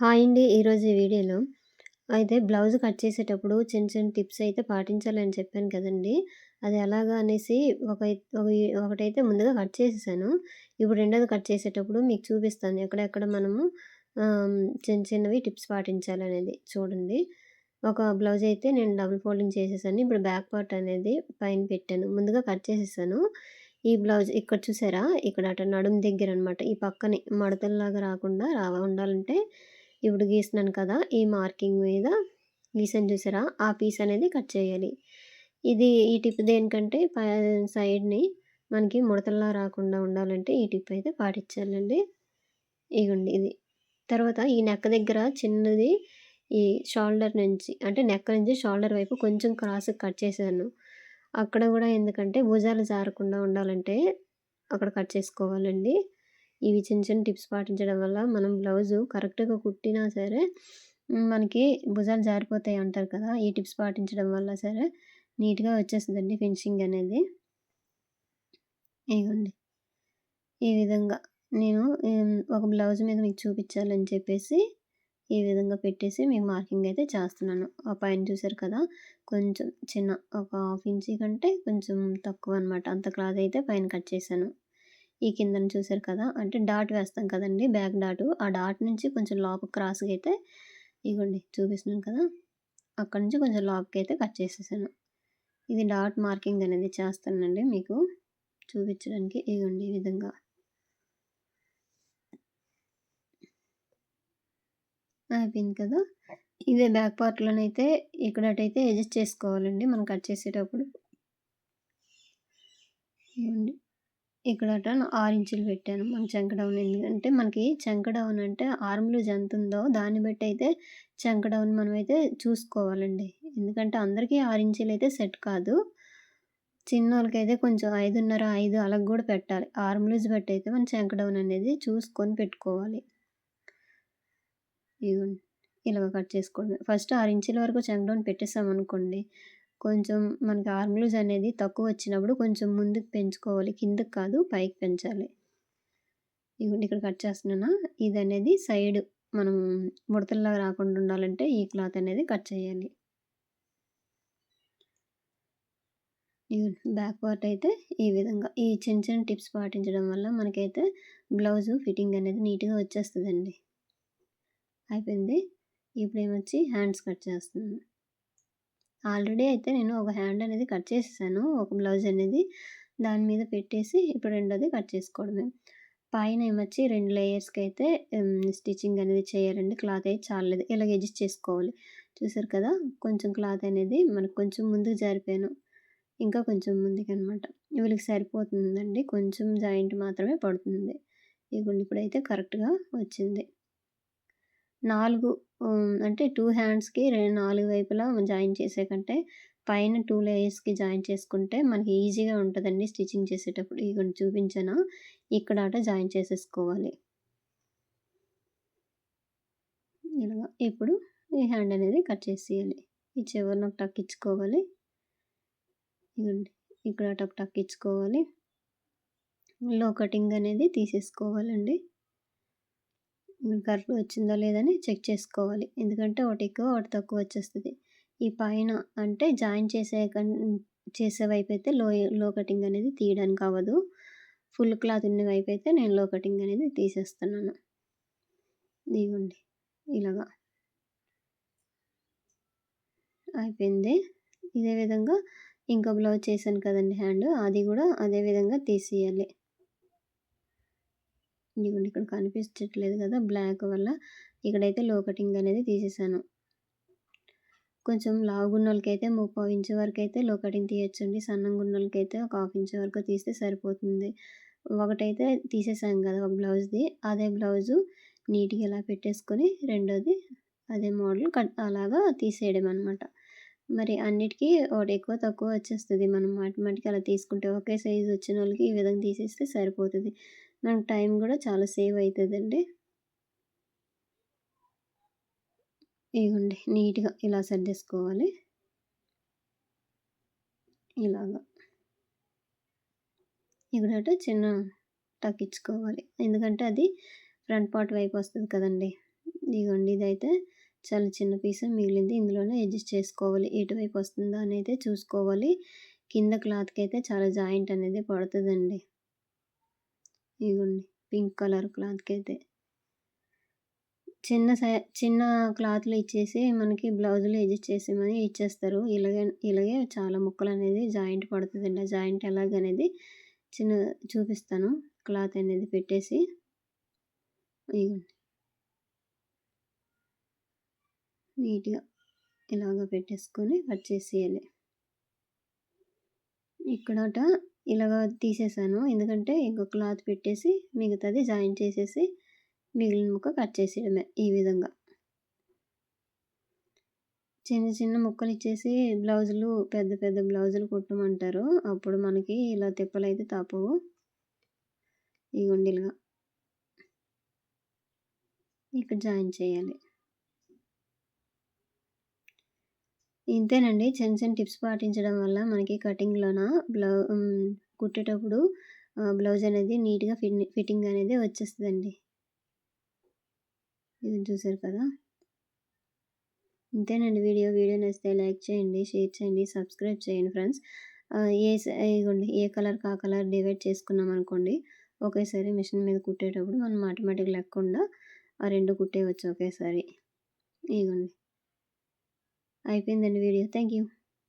Hi అండి. ఈరోజు ఈ వీడియోలో అయితే బ్లౌజ్ కట్ చేసేటప్పుడు చిన్న చిన్న టిప్స్ అయితే పాటించాలని చెప్పాను కదండీ! అది ఎలాగా అనేసి ఒక ఒకటైతే ముందుగా కట్ చేసేసాను. ఇప్పుడు రెండోది కట్ చేసేటప్పుడు మీకు చూపిస్తాను. ఎక్కడెక్కడ మనము చిన్న చిన్నవి టిప్స్ పాటించాలనేది చూడండి. ఒక బ్లౌజ్ అయితే నేను డబుల్ ఫోల్డింగ్ చేసేసాను. ఇప్పుడు బ్యాక్ పార్ట్ అనేది పైన పెట్టాను. ముందుగా కట్ చేసేసాను. ఈ బ్లౌజ్ ఇక్కడ చూసారా? ఇక్కడ అట నడుము దగ్గర అనమాట. ఈ పక్కనే మడతల్లాగా రాకుండా రా ఉండాలంటే ఇప్పుడు గీసినాను కదా! ఈ మార్కింగ్ మీద గీసాను చూసారా? ఆ పీస్ అనేది కట్ చేయాలి. ఇది ఈ టిప్ దేనికంటే ప సైడ్‌ని మనకి ముడతల్లా రాకుండా ఉండాలంటే ఈ టిప్ అయితే పాటించాలండి. ఇగండి ఇది. తర్వాత ఈ నెక్క దగ్గర చిన్నది ఈ షోల్డర్ నుంచి అంటే నెక్క నుంచి షోల్డర్ వైపు కొంచెం క్రాస్ కట్ చేశాను. అక్కడ కూడా ఎందుకంటే భుజాలు జారకుండా ఉండాలంటే అక్కడ కట్ చేసుకోవాలండి. ఇవి చిన్న చిన్న టిప్స్ పాటించడం వల్ల మనం బ్లౌజు కరెక్ట్‌గా కుట్టినా సరే మనకి భుజాలు జారిపోతాయి అంటారు కదా! ఈ టిప్స్ పాటించడం వల్ల సరే నీట్‌గా వచ్చేస్తుందండి ఫినిషింగ్ అనేది. ఇగోండి. ఈ విధంగా నేను ఒక బ్లౌజ్ మీద మీకు చూపించాలని చెప్పేసి ఈ విధంగా పెట్టేసి మీకు మార్కింగ్ అయితే చేస్తున్నాను. ఆ పైన చూసారు కదా! కొంచెం చిన్న ఒక హాఫ్ ఇంచీ కంటే కొంచెం తక్కువ అనమాట. అంత క్లాత్ అయితే పైన కట్ చేశాను. ఈ కిందన చూసారు కదా! అంటే డాట్ వేస్తాం కదండి బ్యాక్ డాటు. ఆ డాట్ నుంచి కొంచెం లోపలికి క్రాస్‌గా అయితే ఇగోండి చూపిస్తున్నాను కదా! అక్కడి నుంచి కొంచెం లోపలికైతే కట్ చేసేసాను. ఇది డాట్ మార్కింగ్ అనేది చేస్తానండి మీకు చూపించడానికి. ఇగోండి ఈ విధంగా. అయిపోయింది కదా! ఇదే బ్యాక్ పార్ట్‌లోనైతే ఇక్కడటైతే అడ్జస్ట్ చేసుకోవాలండి మనం కట్ చేసేటప్పుడు. ఇవ్వండి ఇక్కడ ఆరు ఇంచులు పెట్టాను. మన చెంకడౌన్ ఎందుకంటే మనకి చెంకడౌన్ అంటే ఆర్మ్ లూజ్ ఎంతుందో దాన్ని బట్టి అయితే చెంకడౌన్ మనమైతే చూసుకోవాలండి. ఎందుకంటే అందరికీ ఆరించలు అయితే సెట్ కాదు. చిన్న వాళ్ళకైతే కొంచెం 5:30, 5 అలాగ కూడా పెట్టాలి. ఆర్మ్ లూజ్ బట్టి అయితే మనం చెంకడౌన్ అనేది చూసుకొని పెట్టుకోవాలి. ఇలాగ కట్ చేసుకోవడం ఫస్ట్ ఆరు ఇంచుల వరకు చెంకడౌన్ పెట్టేసామనుకోండి కొంచెం మనకి ఆర్మ్ లూజ్ అనేది తక్కువ వచ్చినప్పుడు కొంచెం ముందుకు పెంచుకోవాలి. కిందకి కాదు పైకి పెంచాలి. ఇగోండి ఇక్కడ కట్ చేస్తున్నానా? అనేది సైడ్ మనం ముడతల్లా రాకుండా ఉండాలంటే ఈ క్లాత్ అనేది కట్ చేయాలి. బ్యాక్ పార్ట్ అయితే ఈ విధంగా ఈ చిన్న చిన్న టిప్స్ పాటించడం వల్ల మనకైతే బ్లౌజు ఫిట్టింగ్ అనేది నీట్‌గా వచ్చేస్తుందండి అయిపోయింది. ఇప్పుడేమొచ్చి హ్యాండ్స్ కట్ చేస్తున్నాను. ఆల్రెడీ అయితే నేను ఒక హ్యాండ్ అనేది కట్ చేసేసాను. ఒక బ్లౌజ్ అనేది దాని మీద పెట్టేసి ఇప్పుడు రెండోది కట్ చేసుకోవడమే. పైన ఏమొచ్చి రెండు లేయర్స్‌కి అయితే స్టిచ్చింగ్ అనేది చేయాలండి. క్లాత్ అయితే చాలలేదు. ఇలాగ అడ్జస్ట్ చేసుకోవాలి. చూసారు కదా! కొంచెం క్లాత్ అనేది మనకు కొంచెం ముందుకు జారిపోయాను. ఇంకా కొంచెం ముందుకు అనమాట వీళ్ళకి సరిపోతుందండి. కొంచెం జాయింట్ మాత్రమే పడుతుంది. ఇగోండి ఇప్పుడైతే కరెక్ట్‌గా వచ్చింది. నాలుగు అంటే టూ హ్యాండ్స్‌కి రెండు నాలుగు వైపులా జాయిన్ చేసే కంటే పైన టూ లేయర్స్‌కి జాయిన్ చేసుకుంటే మనకి ఈజీగా ఉంటుందండి స్టిచ్చింగ్ చేసేటప్పుడు. ఇక ఇగోండి ఇక్కడ అట జాయిన్ చేసేసుకోవాలి. ఇలా ఇప్పుడు ఈ హ్యాండ్ అనేది కట్ చేసేయాలి. ఈ చివరన ఒక టక్ ఇచ్చుకోవాలి. ఇక్కడ అట టక్ ఇచ్చుకోవాలి. లో కటింగ్ అనేది తీసేసుకోవాలండి. కరెక్ట్ వచ్చిందా లేదని చెక్ చేసుకోవాలి. ఎందుకంటే ఒకటి ఎక్కువ, ఒకటి తక్కువ వచ్చేస్తుంది ఈ పైన అంటే జాయిన్ చేసే చేసే చేసే అయితే లో లో కటింగ్ అనేది తీయడానికి అవ్వదు. ఫుల్ క్లాత్ ఉన్న అయితే నేను లో కటింగ్ అనేది తీసేస్తున్నాను. ఇగోండి. ఇలాగా. అయిపోయింది. ఇదే విధంగా ఇంకో బ్లౌజ్ చేశాను కదండి హ్యాండ్. అది కూడా అదే విధంగా తీసేయాలి. ఇదిగోండి ఇక్కడ కనిపించట్లేదు కదా! బ్లాక్ వల్ల ఇక్కడైతే లో కటింగ్ అనేది తీసేసాను. కొంచెం లావుగున్నోళ్ళకైతే ముప్పై ఇంచు అయితే లో కటింగ్ తీయొచ్చండి. సన్నంగా ఉన్న వాళ్ళకైతే ఒక హాఫ్ ఇంచ్ వరకు తీస్తే సరిపోతుంది. ఒకటైతే తీసేసాం కదా! ఒక బ్లౌజ్‌ది. అదే బ్లౌజు నీట్‌గా ఇలా పెట్టేసుకొని రెండోది అదే మోడల్ కట్ అలాగా తీసేయడం అనమాట. మరి అన్నిటికీ ఒకటి ఎక్కువ తక్కువ వచ్చేస్తుంది మనం మాటి మాటికి అలా తీసుకుంటే ఒకే సైజు వచ్చినోళ్ళకి ఈ విధంగా తీసేస్తే సరిపోతుంది మనకు టైం కూడా చాలా సేవ్ అవుతుందండి ఇవ్వండి నీట్‌గా ఇలా సర్దేసుకోవాలి. ఇలాగా. ఇక్కడ చిన్న టక్ ఇచ్చుకోవాలి. ఎందుకంటే అది ఫ్రంట్ పార్ట్ వైపు వస్తుంది కదండి ఇదిగోండి ఇదైతే చాలా చిన్న పీస్ మిగిలింది. ఇందులోనే అడ్జస్ట్ చేసుకోవాలి. ఎటువైపు వస్తుందా అనేది చూసుకోవాలి. కింద క్లాత్కి అయితే చాలా జాయింట్ అనేది పడుతుందండి ఇదిగోండి పింక్ కలర్ క్లాత్కి అయితే చిన్న సై చిన్న క్లాత్‌లు ఇచ్చేసి మనకి బ్లౌజులు అడ్జస్ట్ చేసేమని ఇచ్చేస్తారు. ఇలాగే ఇలాగే చాలా ముక్కలు అనేది జాయింట్ పడుతుందండి ఆ జాయింట్ ఎలాగనేది చిన్న చూపిస్తాను. క్లాత్ అనేది పెట్టేసి. ఇదిగోండి. నీట్‌గా ఇలాగ పెట్టేసుకొని కట్ చేసేయాలి. ఇక్కడట ఇలాగ తీసేసాను. ఎందుకంటే ఇంకో క్లాత్ పెట్టేసి మిగతాది జాయిన్ చేసేసి మిగిలిన ముక్క కట్ చేసేయడమే ఈ విధంగా. చిన్న చిన్న ముక్కలు ఇచ్చేసి బ్లౌజులు పెద్ద పెద్ద బ్లౌజులు కుట్టమంటారు. అప్పుడు మనకి ఇలా తిప్పలు అయితే తాపవు ఈ గుండెలుగా ఇక్కడ జాయిన్ చేయాలి. ఇంతేనండి. చిన్న చిన్న టిప్స్ పాటించడం వల్ల మనకి కటింగ్‌లోన బ్లౌ కుట్టేటప్పుడు బ్లౌజ్ అనేది నీట్‌గా ఫిట్ ఫిట్టింగ్ అనేది వచ్చేస్తుందండి ఇది చూసారు కదా! ఇంతేనండి వీడియో. వీడియో నచ్చితే లైక్ చేయండి, షేర్ చేయండి, సబ్స్క్రైబ్ చేయండి ఫ్రెండ్స్. ఏ స ఇదిగోండి ఏ కలర్ కా కలర్ డివైడ్ చేసుకున్నామనుకోండి, ఒకేసారి మిషన్ మీద కుట్టేటప్పుడు మనం ఆటోమేటిక్ లెక్కకుండా ఆ రెండు కుట్టేయవచ్చు ఒకేసారి. ఇదిగోండి. అయిపోయిందండి వీడియో. Thank you.